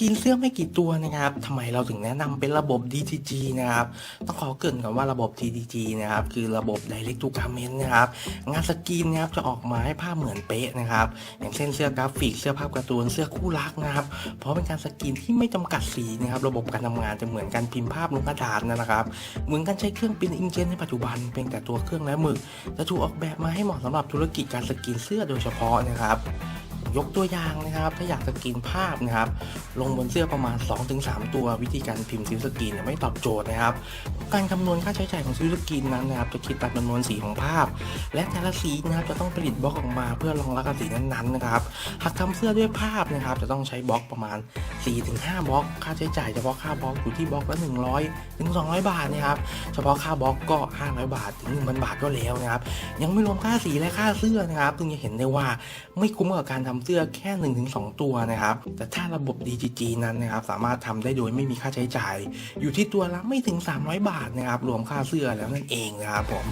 กินเสื้อไม่กี่ตัวนะครับทำไมเราถึงแนะนำเป็นระบบ DTG นะครับ ต้องขอเกรินก่อนว่าระบบ DTG นะครับ คือระบบ Direct to Garment นะครับ งานสกรีนนะครับจะออกมาให้ภาพเหมือนเป๊ะนะครับ อย่างเช่นเสื้อกราฟิก เสื้อภาพการ์ตูน เสื้อคู่รักนะครับ เพราะเป็นการสกรีนที่ไม่จำกัดสีนะครับ ระบบการทำงานจะเหมือนการพิมพ์ภาพลงกระดาษนะครับ เหมือนการใช้เครื่องปริ้นอิงเจนในปัจจุบัน เพียงแต่ตัวเครื่องและหมึกจะถูกออกแบบมาให้เหมาะสำหรับธุรกิจการสกรีนเสื้อโดยเฉพาะนะครับ ยกตัวอย่างนะครับ ถ้าอยากสกรีนภาพนะครับ ลงบนเสื้อประมาณ 2-3 ตัววิธีการพิมพ์ซิลสกรีนเนี่ยไม่ตอบโจทย์นะครับ การคำนวณค่าใช้จ่ายของซิลสกรีนนั้นนะครับจะคิดตามจำนวนสีของภาพ และแต่ละสีนะครับจะต้องผลิตบล็อกออกมาเพื่อรองรับกับสีนั้นๆนะครับหากทำเสื้อด้วยภาพนะครับ จะต้องใช้บล็อกประมาณ 4-5 บล็อก ค่าใช้จ่ายเฉพาะค่าบล็อกอยู่ที่บล็อกละ 100ถึง200 บาทนะครับเฉพาะค่าบล็อกก็ 500 บาทถึง1,000บาทก็แล้วนะครับยังไม่รวมค่าสีและค่าเสื้อนะครับซึ่งจะเห็นได้ว่าไม่คุ้มกับการทำเสื้อแค่ 1-2 ตัวนะครับ แต่ถ้าระบบ DGG นั้นนะครับสามารถทำได้โดยไม่มีค่าใช้จ่าย อยู่ที่ตัวละไม่ถึง 300 บาทนะครับรวมค่าเสื้อแล้วนั่นเองนะครับผม